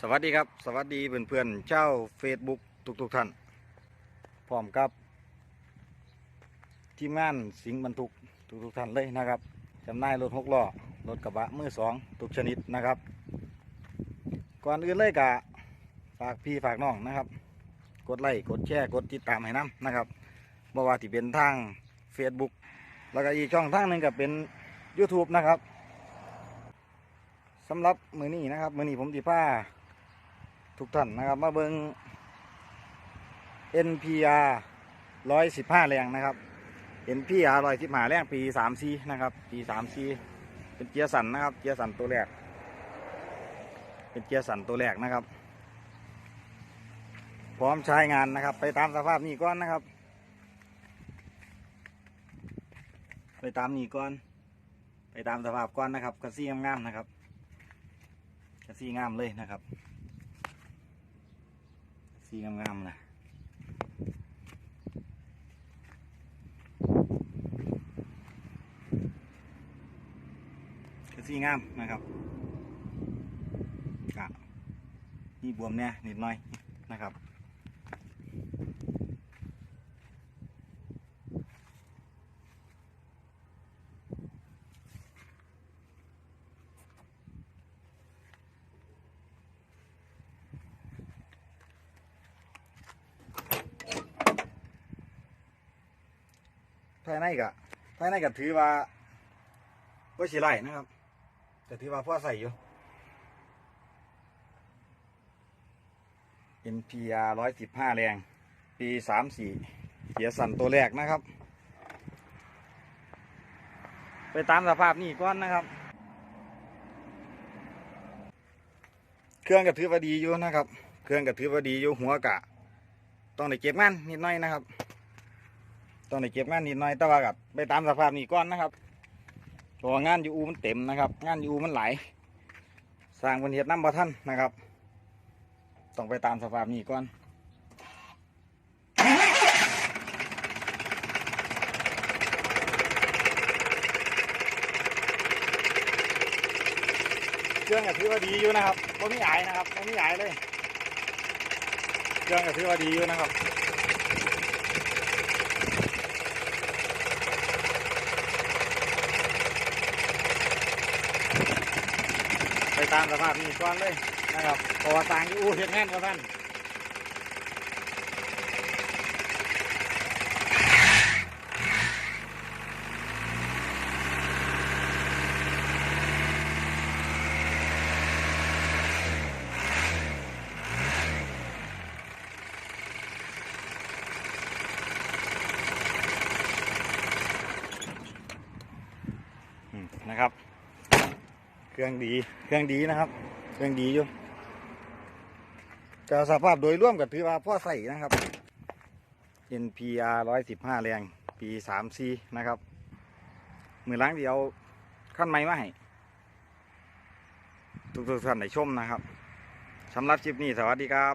สวัสดีครับ สวัสดีเพื่อนๆเจ้า Facebook ทุกๆท่าน พร้อมกับ ทีมงานสิงห์บรรทุกทุกๆท่านเลยนะครับจำหน่ายรถหกล้อรถกระบะมือสองทุกชนิดนะครับ ก่อนอื่นเลยกะฝากพี่ฝากน้องนะครับ กดไลค์กดแชร์กดติดตามให้น้ำนะครับบ่ว่าที่เป็นทาง Facebook แล้วก็อีกช่องทางหนึ่งก็เป็น YouTube นะครับสำหรับมือนี้นะครับ มือนี้ผมติผ้า ทุกท่านนะครับ มาเบิง NPR 115แรงนะครับ NPR 115แรงปี34นะครับ ปี34เป็นเกียร์สันนะครับ เกียร์สันตัวแรก เป็นเกียร์สันตัวแรกนะครับ พร้อมใช้งานนะครับ ไปตามสภาพนี้ก่อนนะครับ ไปตามนี้ก่อน ไปตามสภาพก่อนนะครับกระซี่งามๆนะครับกระซี่งามเลยนะครับ ซีงามๆนะกระซี่งามนะครับกะนี่บวมเนี่ยนิดหน่อยนะครับ ภายในกะภายในกะถือว่าว่าสิไรนะครับ แต่ถือว่าพ่อใส่อยู่ NPR ร้อยสิบห้าแรง ปีสามสี่เกียสั่นตัวแรกนะครับ ไปตามสภาพนี่ก่อนนะครับ เครื่องก็ถือว่าดีอยู่นะครับ เครื่องก็ถือว่าดีอยู่หัวกะ ต้องได้เก็บงานนิดหน่อยนะครับ ต้องได้เก็บงานนิดหน่อยแต่ว่ากับไปตามสภาพนี้ก่อนนะครับเพราะว่างานอยู่อูมันเต็มนะครับ งานอยู่อูมันไหลสร้างบนเฮ็ดน้ำบ่ท่านนะครับ ต้องไปตามสภาพนี้ก่อนเครื่องก็ถือว่าดีอยู่นะครับไม่มีอายนะครับไม่มีอายเลย เครื่องก็ถือว่าดีอยู่นะครับ ไปตามสภาพนี้ก่อนเลยนะครับเพราะว่าต่างอยู่อู่เห็นงานกับท่านนะครับ เครื่องดี เครื่องดีนะครับ เครื่องดีอยู่ก็สภาพโดยร่วมก็ถือว่าพ่อใส่นะครับ NPR 115 แรง ปี 3C นะครับ มือล้างเดียวขั้นไม้มาให้ทุกๆท่านได้ชมนะครับสำหรับคลิปนี้สวัสดีครับ